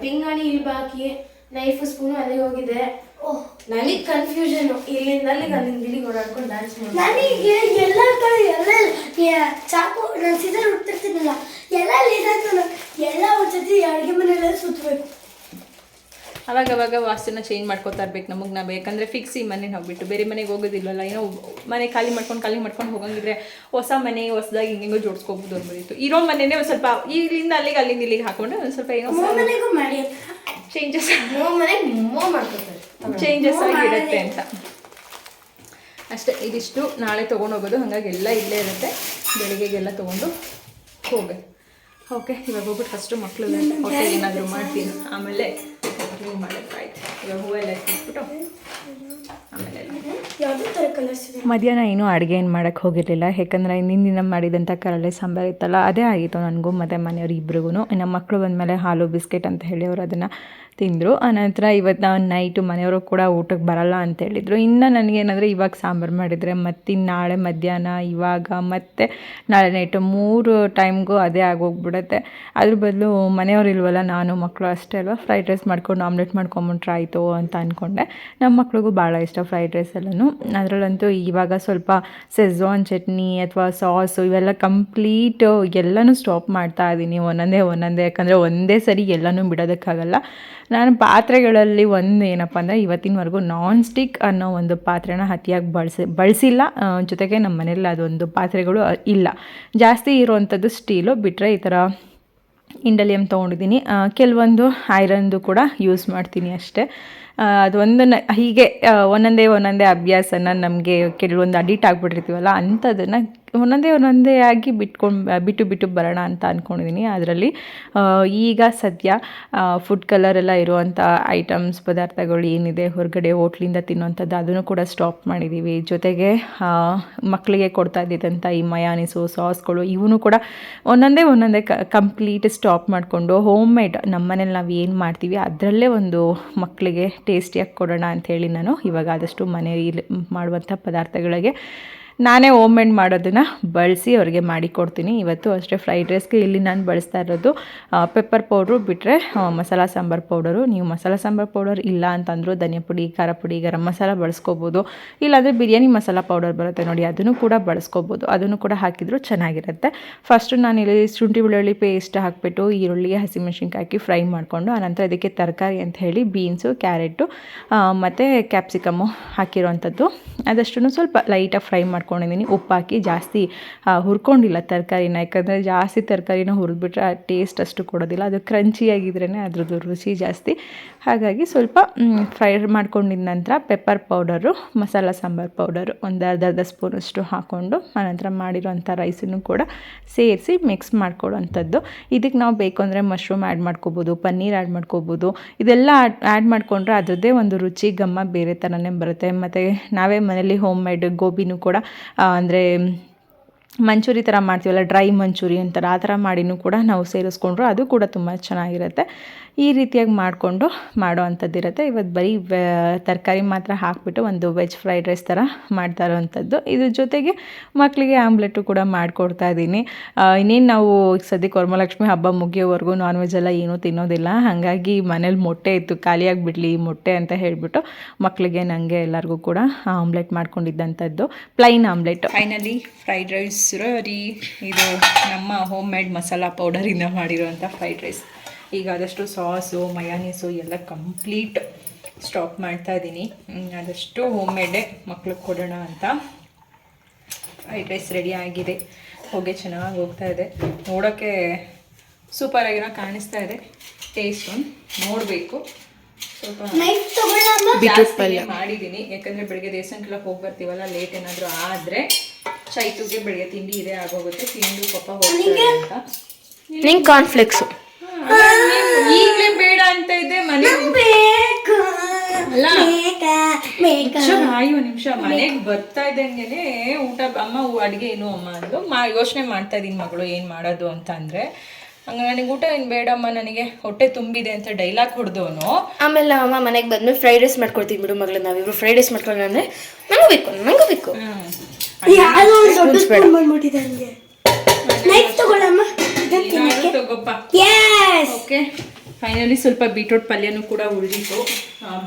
ಪಿಂಗಾಣಿ ಇಲ್ಲಿ ಬಾಕಿ ನೈಫ್ ಸ್ಪೂನು ಅಲ್ಲಿ ಹೋಗಿದೆ. ನನಗೆ ಕನ್ಫ್ಯೂಷನ್ ಇಲ್ಲಿಂದ ಅಲ್ಲಿಗೆ ಅಲ್ಲಿಂದ ಇಲ್ಲಿಗೆ ಓಡಾಡ್ಕೊಂಡು ಡ್ಯಾನ್ಸ್ ಮಾಡಿ ನನಗೆ ಎಲ್ಲ ಕಡೆ ಎಲ್ಲ ಚಾಕು ನಾನು ಸೀಸನ್ ಹುಡ್ತಿರ್ತೀನಲ್ಲ ಎಲ್ಲ ಲೀಸಾಯ್ತು ಎಲ್ಲ ಒಂದ್ಸತಿ ಅಡುಗೆ ಮನೆಯಲ್ಲ ಸುತ್ತಬೇಕು ಅವಾಗ ಅವಾಗ ವಾಸ್ತುನ ಚೇಂಜ್ ಮಾಡ್ಕೋತಾ ಇರ್ಬೇಕು ನಮಗೆ ನಾವು. ಯಾಕಂದರೆ ಫಿಕ್ಸ್ ಈ ಮನೆ ಹೋಗ್ಬಿಟ್ಟು ಬಿಟ್ಟು ಬೇರೆ ಮನೆಗೆ ಹೋಗೋದಿಲ್ಲಲ್ಲ ಏನೋ ಮನೆ ಖಾಲಿ ಮಾಡ್ಕೊಂಡು ಖಾಲಿ ಮಾಡ್ಕೊಂಡು ಹೋಗಂಗಿದ್ರೆ ಹೊಸ ಮನೆ ಹೊಸದಾಗಿ ಹಿಂಗೆ ಜೋಡಿಸ್ಕೋಬೋದು ಅನ್ಬೋದಿತ್ತು ಇರೋ ಮನೆನೇ ಒಂದು ಸ್ವಲ್ಪ ಇಲ್ಲಿಂದ ಅಲ್ಲಿಗೆ ಅಲ್ಲಿಂದ ಇಲ್ಲಿಗೆ ಹಾಕೊಂಡು ಒಂದು ಸ್ವಲ್ಪ ಏನೋ ಮನೆಗೂ ಮಾಡಿ. ಚೇಂಜಸ್ ಮನೆಗೆ ಮಾಡ್ಕೊತಾರೆ. ಚೇಂಜಸ್ ಆಗಿರುತ್ತೆ ಅಂತ. ಅಷ್ಟೇ ಇದಿಷ್ಟು ನಾಳೆ ತೊಗೊಂಡು ಹೋಗೋದು ಹಾಗಾಗಿ ಎಲ್ಲ ಇಲ್ಲೇ ಇರುತ್ತೆ. ಬೆಳಿಗ್ಗೆಗೆಲ್ಲ ತೊಗೊಂಡು ಹೋಗಿ. ಓಕೆ ಇವಾಗ ಹೋಗ್ಬಿಟ್ಟು ಫಸ್ಟು ಮಕ್ಕಳು ಏನಾದರೂ ಮಾಡ್ತೀನಿ. ಆಮೇಲೆ ಕ್ಲೀನ್ ಇವಾಗ ಹೂವೆಲ್ಲ ಆಮೇಲೆ ಮಧ್ಯಾಹ್ನ ಏನೂ ಅಡುಗೆ ಏನು ಮಾಡೋಕ್ಕೆ ಹೋಗಿರಲಿಲ್ಲ. ಯಾಕಂದರೆ ಹಿಂದಿನ ದಿನ ಮಾಡಿದಂಥ ಕರಳೆ ಸಾಂಬಾರ್ ಇತ್ತಲ್ಲ ಅದೇ ಆಗಿತ್ತು ನನಗೂ ಮತ್ತು ಮನೆಯವ್ರು ಇಬ್ರಿಗೂ ನಮ್ಮ ಮಕ್ಕಳು ಬಂದಮೇಲೆ ಹಾಲು ಬಿಸ್ಕೆಟ್ ಅಂತ ಹೇಳಿ ಅವರು ಅದನ್ನು ತಿಂದರು. ಆನಂತರ ಇವತ್ತು ನಾನು ನೈಟು ಮನೆಯವರು ಕೂಡ ಊಟಕ್ಕೆ ಬರಲ್ಲ ಅಂತ ಹೇಳಿದರು. ಇನ್ನು ನನಗೇನಂದರೆ ಇವಾಗ ಸಾಂಬಾರು ಮಾಡಿದರೆ ಮತ್ತಿನ್ನು ನಾಳೆ ಮಧ್ಯಾಹ್ನ ಇವಾಗ ಮತ್ತು ನಾಳೆ ನೈಟು ಮೂರು ಟೈಮ್ಗೂ ಅದೇ ಆಗೋಗ್ಬಿಡುತ್ತೆ. ಅದ್ರ ಬದಲು ಮನೆಯವರು ಇಲ್ವಲ್ಲ ನಾನು ಮಕ್ಕಳು ಅಷ್ಟೇ ಅಲ್ವಾ? ಫ್ರೈಡ್ ರೈಸ್ ಮಾಡ್ಕೊಂಡು ಆಮ್ಲೆಟ್ ಮಾಡ್ಕೊಂಬಿಟ್ರೆ ಆಯಿತು ಅಂತ ಅಂದ್ಕೊಂಡೆ ನಮ್ಮ ಮಕ್ಳಿಗೂ ಭಾಳ ಇಷ್ಟ ಫ್ರೈಡ್ ರೈಸ್ ಎಲ್ಲನೂ. ಅದರಲ್ಲಂತೂ ಇವಾಗ ಸ್ವಲ್ಪ ಸೆಝಾನ್ ಚಟ್ನಿ ಅಥವಾ ಸಾಸು ಇವೆಲ್ಲ ಕಂಪ್ಲೀಟ್ ಎಲ್ಲನೂ ಸ್ಟಾಪ್ ಮಾಡ್ತಾ ಇದ್ದೀನಿ ಒಂದೊಂದೇ ಒಂದೊಂದೇ. ಯಾಕಂದರೆ ಒಂದೇ ಸರಿ ಎಲ್ಲನೂ ಬಿಡೋದಕ್ಕಾಗಲ್ಲ. ನಾನು ಪಾತ್ರೆಗಳಲ್ಲಿ ಒಂದು ಏನಪ್ಪ ಅಂದರೆ ಇವತ್ತಿನವರೆಗೂ ನಾನ್ ಸ್ಟಿಕ್ ಅನ್ನೋ ಒಂದು ಪಾತ್ರೆನ ಅತಿಯಾಗಿ ಬಳಸಿ, ಬಳಸಿಲ್ಲ. ಜೊತೆಗೆ ನಮ್ಮ ಮನೇಲಿ ಅದೊಂದು ಪಾತ್ರೆಗಳು ಇಲ್ಲ. ಜಾಸ್ತಿ ಇರುವಂಥದ್ದು ಸ್ಟೀಲು ಬಿಟ್ಟರೆ ಈ ಥರ ಇಂಡಲಿಯಮ್ ತೊಗೊಂಡಿದ್ದೀನಿ. ಕೆಲವೊಂದು ಐರನ್ದು ಕೂಡ ಯೂಸ್ ಮಾಡ್ತೀನಿ ಅಷ್ಟೇ. ಅದೊಂದು ಒಂದನ್ನು, ಹೀಗೆ ಒಂದೊಂದೇ ಒಂದೊಂದೇ ಅಭ್ಯಾಸನ ನಮಗೆ ಕೆಲವೊಂದು ಅಡಿಟ್ ಆಗಿಬಿಟ್ಟಿರ್ತೀವಲ್ಲ ಅಂಥದ್ದನ್ನು ಒಂದೊಂದೇ ಒಂದೊಂದೇ ಆಗಿ ಬಿಟ್ಕೊಂಡು ಬಿಟ್ಟು ಬಿಟ್ಟು ಬರೋಣ ಅಂತ ಅಂದ್ಕೊಂಡಿದ್ದೀನಿ ಅದರಲ್ಲಿ ಈಗ ಸದ್ಯ ಫುಡ್ ಕಲರ್ ಎಲ್ಲ ಇರುವಂಥ ಐಟಮ್ಸ್ ಪದಾರ್ಥಗಳು ಏನಿದೆ, ಹೊರಗಡೆ ಹೋಟ್ಲಿಂದ ತಿನ್ನುವಂಥದ್ದು ಅದನ್ನು ಕೂಡ ಸ್ಟಾಪ್ ಮಾಡಿದ್ದೀವಿ ಜೊತೆಗೆ ಮಕ್ಕಳಿಗೆ ಕೊಡ್ತಾ ಇದ್ದಿದ್ದಂಥ ಈ ಮಯಾನಿಸು ಸಾಸ್ಗಳು ಇವನು ಕೂಡ ಒಂದೊಂದೇ ಒಂದೊಂದೇ ಕಂಪ್ಲೀಟ್ ಸ್ಟಾಪ್ ಮಾಡಿಕೊಂಡು ಹೋಮ್ ಮೇಡ್ ನಮ್ಮ ಮನೇಲಿ ನಾವು ಏನು ಮಾಡ್ತೀವಿ, ಅದರಲ್ಲೇ ಒಂದು ಮಕ್ಕಳಿಗೆ ಟೇಸ್ಟಿಯಾಗಿ ಕೊಡೋಣ ಅಂಥೇಳಿ ನಾನು ಇವಾಗ ಆದಷ್ಟು ಮನೆಯಲ್ಲಿ ಮಾಡುವಂಥ ಪದಾರ್ಥಗಳಿಗೆ ನಾನೇ ಓಮ್ ಮೇಡ್ ಮಾಡೋದನ್ನು ಬಳಸಿ ಅವ್ರಿಗೆ ಮಾಡಿಕೊಡ್ತೀನಿ ಇವತ್ತು ಅಷ್ಟೇ ಫ್ರೈಡ್ ರೈಸ್ಗೆ ಇಲ್ಲಿ ನಾನು ಬಳಸ್ತಾ ಇರೋದು ಪೆಪ್ಪರ್ ಪೌಡ್ರು ಬಿಟ್ಟರೆ ಮಸಾಲ ಸಾಂಬಾರು ಪೌಡರು ನೀವು ಮಸಾಲ ಸಾಂಬಾರು ಪೌಡರ್ ಇಲ್ಲ ಅಂತಂದರೂ ಧನಿಯಾ ಪುಡಿ, ಖಾರ ಪುಡಿ, ಗರಂ ಮಸಾಲ ಬಳಸ್ಕೋಬೋದು. ಇಲ್ಲಾಂದರೆ ಬಿರಿಯಾನಿ ಮಸಾಲ ಪೌಡರ್ ಬರುತ್ತೆ ನೋಡಿ, ಅದನ್ನು ಕೂಡ ಬಳಸ್ಕೋಬೋದು. ಅದನ್ನು ಕೂಡ ಹಾಕಿದರೂ ಚೆನ್ನಾಗಿರುತ್ತೆ. ಫಸ್ಟು ಇಲ್ಲಿ ಶುಂಠಿ ಬೆಳ್ಳುಳ್ಳಿ ಪೇಸ್ಟ್ ಹಾಕಿಬಿಟ್ಟು ಈರುಳ್ಳಿ ಹಸಿಮೆಣ್ಸಿನ್ಕಾಯಿ ಹಾಕಿ ಫ್ರೈ ಮಾಡಿಕೊಂಡು ಆನಂತರ ಇದಕ್ಕೆ ತರಕಾರಿ ಅಂತ ಹೇಳಿ ಬೀನ್ಸು ಕ್ಯಾರೆಟು ಮತ್ತು ಕ್ಯಾಪ್ಸಿಕಮ್ಮು ಹಾಕಿರೋವಂಥದ್ದು. ಅದಷ್ಟು ಸ್ವಲ್ಪ ಲೈಟಾಗಿ ಫ್ರೈ ಮಾಡ್ಕೊಂಡಿದ್ದೀನಿ. ಉಪ್ಪಾಕಿ ಜಾಸ್ತಿ ಹುರ್ಕೊಂಡಿಲ್ಲ ತರಕಾರಿನ. ಯಾಕಂದರೆ ಜಾಸ್ತಿ ತರಕಾರಿನ ಹುರಿದ್ಬಿಟ್ರೆ ಆ ಟೇಸ್ಟ್ ಅಷ್ಟು ಕೊಡೋದಿಲ್ಲ. ಅದು ಕ್ರಂಚಿಯಾಗಿದ್ರೇ ಅದ್ರದ್ದು ರುಚಿ ಜಾಸ್ತಿ. ಹಾಗಾಗಿ ಸ್ವಲ್ಪ ಫ್ರೈ ಮಾಡ್ಕೊಂಡಿದ ನಂತರ pepper powder masala sambar powder ಒಂದು ಅರ್ಧ ಅರ್ಧ ಸ್ಪೂನಷ್ಟು ಹಾಕ್ಕೊಂಡು ಆನಂತರ ಮಾಡಿರೋಂಥ ರೈಸನ್ನು ಕೂಡ ಸೇರಿಸಿ ಮಿಕ್ಸ್ ಮಾಡ್ಕೊಳ್ಳೋವಂಥದ್ದು. ಇದಕ್ಕೆ ನಾವು ಬೇಕು ಅಂದರೆ ಮಶ್ರೂಮ್ ಆ್ಯಡ್ ಮಾಡ್ಕೋಬೋದು, ಪನ್ನೀರ್ ಆ್ಯಡ್ ಮಾಡ್ಕೋಬೋದು. ಇದೆಲ್ಲ ಆ್ಯಡ್ ಮಾಡಿಕೊಂಡ್ರೆ ಅದರದ್ದೇ ಒಂದು ರುಚಿ ಗಮ್ಮ ಬೇರೆ ಥರನೇ ಬರುತ್ತೆ. ಮತ್ತು ನಾವೇ ಮನೇಲಿ ಹೋಮ್ ಮೇಡ್ ಗೋಬಿನೂ ಕೂಡ ಅಂದರೆ, ಮಂಚೂರಿ ಥರ ಮಾಡ್ತೀವಲ್ಲ ಡ್ರೈ ಮಂಚೂರಿ ಅಂತಾರೆ, ಆ ಥರ ಮಾಡಿನೂ ಕೂಡ ನಾವು ಸೇರಿಸ್ಕೊಂಡ್ರು, ಅದು ಕೂಡ ತುಂಬ ಚೆನ್ನಾಗಿರುತ್ತೆ. ಈ ರೀತಿಯಾಗಿ ಮಾಡಿಕೊಂಡು ಮಾಡೋ ಅಂಥದ್ದಿರುತ್ತೆ ಇವತ್ತು ಬರೀ ತರಕಾರಿ ಮಾತ್ರ ಹಾಕಿಬಿಟ್ಟು ಒಂದು ವೆಜ್ ಫ್ರೈಡ್ ರೈಸ್ ಥರ ಮಾಡ್ತಾ ಇರೋವಂಥದ್ದು. ಇದ್ರ ಜೊತೆಗೆ ಮಕ್ಕಳಿಗೆ ಆಮ್ಲೆಟು ಕೂಡ ಮಾಡಿಕೊಡ್ತಾ ಇದ್ದೀನಿ. ಇನ್ನೇನು ನಾವು ಸದ್ಯ ಸದ್ಯಕ್ಕೆ ಹಬ್ಬ ಮುಗಿಯೋವರೆಗೂ ನಾನ್ ವೆಜ್ ಎಲ್ಲ ಏನೂ ತಿನ್ನೋದಿಲ್ಲ. ಹಾಗಾಗಿ ಮನೇಲಿ ಮೊಟ್ಟೆ ಇತ್ತು ಖಾಲಿಯಾಗಿ ಬಿಡಲಿ ಮೊಟ್ಟೆ ಅಂತ ಹೇಳಿಬಿಟ್ಟು ಮಕ್ಕಳಿಗೆ ನನಗೆ ಎಲ್ಲರಿಗೂ ಕೂಡ omelette ಮಾಡ್ಕೊಂಡಿದ್ದಂಥದ್ದು. Plain omelette. Finally fried rice ರೀ ಇದು ನಮ್ಮ ಹೋಮ್ ಮೇಡ್ ಮಸಾಲ ಪೌಡರಿಂದ ಮಾಡಿರುವಂಥ ಫ್ರೈಡ್ ರೈಸ್ ಈಗ ಆದಷ್ಟು ಸಾಸು ಮಯಾನೀಸು ಎಲ್ಲ ಕಂಪ್ಲೀಟ್ ಸ್ಟಾಪ್ ಮಾಡ್ತಾ ಇದ್ದೀನಿ ಆದಷ್ಟು ಹೋಮ್ ಮೇಡೇ ಮಕ್ಳಿಗೆ ಕೊಡೋಣ ಅಂತ. ಫ್ರೈಡ್ ರೈಸ್ ರೆಡಿ ಆಗಿದೆ. ಹೋಗಿ ಚೆನ್ನಾಗಿ ಹೋಗ್ತಾ ಇದೆ. ನೋಡೋಕ್ಕೆ ಸೂಪರಾಗಿರೋ ಕಾಣಿಸ್ತಾ ಇದೆ. ಟೇಸ್ಟು ನೋಡಬೇಕು. ಸ್ವಲ್ಪ ಮಾಡಿದ್ದೀನಿ ಯಾಕಂದ್ರೆ ಬೆಳಿಗ್ಗೆ ದೇವಸ್ಥಾನಕ್ಕೆಲ್ಲ ಹೋಗಿ ಬರ್ತೀವಲ್ಲ ಲೇಟ್ ಏನಾದರೂ ಆದರೆ ಚೈತುಗೆ ಬೆಳಿಗ್ಗೆ ತಿಂಡಿ ಇದೆ ಆಗೋಗುತ್ತೆ. ತಿಂದು ಪಾಪ ಹೋಗ್ತಾರೆ ಅಂತ. ನಿಂಗೆ ಕಾನ್ಫ್ಲೆಕ್ಸು ಈಗಲೇ ಬೇಡ ಅಂತ ಇದೆ ಮನೆ ಬೇಕು. ಅಲ್ಲ. ಆಯು ನಿಮಿಷ ಮನೆಗೆ ಬರ್ತಾ ಇದ್ದಂಗೆನೆ ಊಟ ಅಮ್ಮ ಅಡುಗೆ ಏನು ಅಮ್ಮ ಅಂದು ಮಾ ಯೋಚನೆ ಮಾಡ್ತಾ ಇದ್ದೀನಿ ಮಗಳು ಏನು ಮಾಡೋದು ಅಂತ ಅಂದರೆ ಹಂಗ ನನಗೆ ಊಟ ಏನು ಬೇಡಮ್ಮ ನನಗೆ ಹೊಟ್ಟೆ ತುಂಬಿದೆ ಅಂತ ಡೈಲಾಗ್ ಹೊಡೆದವನು. ಆಮೇಲೆ ಅಮ್ಮ ಮನೆಗೆ ಬಂದ್ಮೇಲೆ ಫ್ರೈಡ್ ರೈಸ್ ಮಾಡ್ಕೊಡ್ತೀವಿ ಬಿಡು ಮಗಳು ನಾವಿಬ್ರು ಫ್ರೈಡ್ ರೈಸ್ ಮಾಡ್ಕೊಳ್ಳೋಣ ಅಂದರೆ ನಂಗೂ ಬೇಕು ನಂಗೂ ಬೇಕು. ನೈಫ್ ತಗೊಳ್ಳಮ್ಮ ತಗೋಪ್ಪ. ಓಕೆ. ಫೈನಲಿ ಸ್ವಲ್ಪ ಬೀಟ್ರೋಟ್ ಪಲ್ಯನೂ ಕೂಡ ಉಳಿದಿತ್ತು.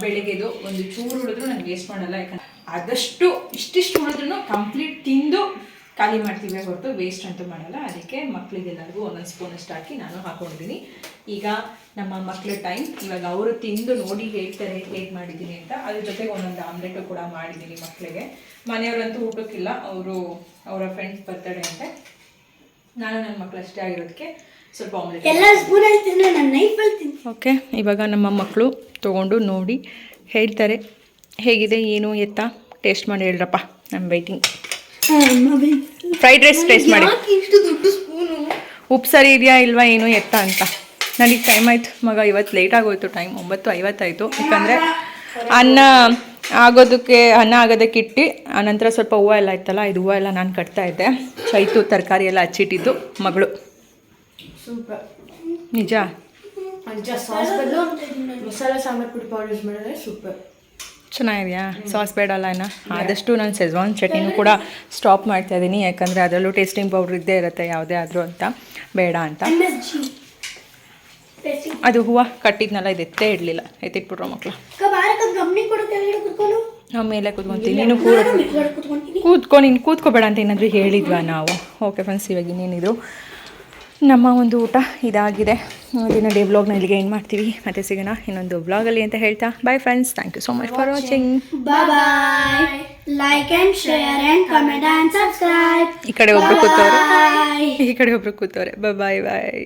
ಬೆಳಿಗ್ಗೆದು ಒಂದು ಚೂರು ಉಳಿದ್ರು ನಾನು ವೇಸ್ಟ್ ಮಾಡಲ್ಲ. ಯಾಕಂದ್ರೆ ಆದಷ್ಟು ಇಷ್ಟಿಷ್ಟು ಉಳಿದ್ರು ಕಂಪ್ಲೀಟ್ ತಿಂದು ಖಾಲಿ ಮಾಡ್ತೀವಿ ಹೊರತು ವೇಸ್ಟ್ ಅಂತೂ ಮಾಡಲ್ಲ. ಅದಕ್ಕೆ ಮಕ್ಕಳಿಗೆಲ್ಲರಿಗೂ ಒಂದೊಂದು ಸ್ಪೂನಷ್ಟು ಹಾಕಿ ನಾನು ಹಾಕೊಂಡಿದ್ದೀನಿ. ಈಗ ನಮ್ಮ ಮಕ್ಕಳ ಟೈಮ್ ಇವಾಗ ಅವರು ತಿಂದು ನೋಡಿ ಹೇಳ್ತಾರೆ ಹೇಗೆ ಮಾಡಿದ್ದೀನಿ ಅಂತ. ಅದ್ರ ಜೊತೆಗೆ ಒಂದೊಂದು ಆಮ್ಲೆಟು ಕೂಡ ಮಾಡಿದ್ದೀನಿ ಮಕ್ಕಳಿಗೆ ಮನೆಯವರಂತೂ ಊಟಕ್ಕಿಲ್ಲ ಅವರು ಅವರ ಫ್ರೆಂಡ್ಸ್ ಬರ್ತಡೆ ಅಂತೆ. ನಾನು ನನ್ನ ಮಕ್ಕಳು ಅಷ್ಟೇ ಆಗಿರೋದಕ್ಕೆ ಸ್ವಲ್ಪ ಆಮ್ಲೆಟ್ ಎಲ್ಲ ಸ್ಪೂನ್ ಅಲ್ಲಿ ತಿಂದ್ರೆ ನಾನು ನೈಫಲ್ಲಿ ತಿಂತೀನಿ. ಓಕೆ ಇವಾಗ ನಮ್ಮ ಮಕ್ಕಳು ತೊಗೊಂಡು ನೋಡಿ ಹೇಳ್ತಾರೆ. ಹೇಗಿದೆ ಏನು ಎತ್ತ? ಟೇಸ್ಟ್ ಮಾಡಿ ಹೇಳ್ರಪ್ಪ ನಮ್ಮ ವೈಟಿಂಗ್ ಫ್ರೈಡ್ ರೈಸ್ ಟೇಸ್ಟ್ ಮಾಡಿ. ಇಷ್ಟು ದೊಡ್ಡ ಸ್ಪೂನು ಉಪ್ಪು ಸರಿ ಇದೆಯಾ ಇಲ್ವಾ ಏನು ಎತ್ತ ಅಂತ. ನನಗೆ ಟೈಮ್ ಆಯಿತು ಮಗ ಇವತ್ತು ಲೇಟ್ ಆಗೋಯ್ತು ಟೈಮ್ ಒಂಬತ್ತು ಐವತ್ತಾಯಿತು. ಯಾಕಂದರೆ ಅನ್ನ ಆಗೋದಕ್ಕೆ ಅನ್ನ ಆಗೋದಕ್ಕೆ ಇಟ್ಟು ಆನಂತರ ಸ್ವಲ್ಪ ಹೂವು ಎಲ್ಲ ಇತ್ತಲ್ಲ ಇದು ಹೂವು ಎಲ್ಲ ನಾನು ಕಟ್ತಾ ಇದ್ದೆ. ಚೈತು ತರಕಾರಿ ಎಲ್ಲ ಹಚ್ಚಿಟ್ಟಿದ್ದು ಮಗಳು. ಸೂಪರ್. ನಿಜ? ಚೆನ್ನಾಗಿದೆಯಾ? ಸಾಸ್ ಬೇಡಲ್ಲ ಇನ್ನು? ಆದಷ್ಟು ನಾನು ಸೆಜ್ವಾನ್ ಚಟ್ನಿನೂ ಕೂಡ ಸ್ಟಾಪ್ ಮಾಡ್ತಾ ಇದ್ದೀನಿ ಯಾಕಂದರೆ ಅದರಲ್ಲೂ ಟೇಸ್ಟಿಂಗ್ ಪೌಡ್ರ್ ಇದ್ದೇ ಇರುತ್ತೆ ಯಾವುದೇ ಆದರೂ ಅಂತ. ಬೇಡ ಅಂತ ಎಂ ಎಸ್ ಜಿ ಟೇಸ್ಟಿಂಗ್ ಅದು ಹೂವ ಕಟ್ಟಿದ್ನಲ್ಲ ಇದು ಎತ್ತೇ ಇಡಲಿಲ್ಲ. ಎತ್ತಿಟ್ಬಿಟ್ರು ಮಕ್ಕಳು ಆಮೇಲೆ ನಾವು ಮೇಲೆ ಕೂತ್ಕೊಂತೀನಿ. ನೀನು ಕೂತ್ಕೊ ನೀನು ಕೂತ್ಕೋಬೇಡ ಅಂತ ಏನಾದರೂ ಹೇಳಿದ್ವಾ ನಾವು? ಓಕೆ ಫ್ರೆಂಡ್ಸ್ ಇವಾಗ ಇನ್ನೇನಿದ್ರು? ನಮ್ಮ ಒಂದು ಊಟ ಇದಾಗಿದೆ. ದಿನ ಡೇ ಬ್ಲಾಗ್ನ ಇಲ್ಲಿಗೆ ಏನು ಮಾಡ್ತೀವಿ. ಮತ್ತೆ ಸಿಗೋಣ ಇನ್ನೊಂದು ಬ್ಲಾಗಲ್ಲಿ ಅಂತ ಹೇಳ್ತಾ. Bye friends thank you so much for watching bye like subscribe. ಈ ಕಡೆ ಒಬ್ರು ಕೂತವ್ರೆ. ಈ ಕಡೆ ಒಬ್ರು ಕೂತವ್ರೆ. ಬಾಯ್ ಬಾಯ್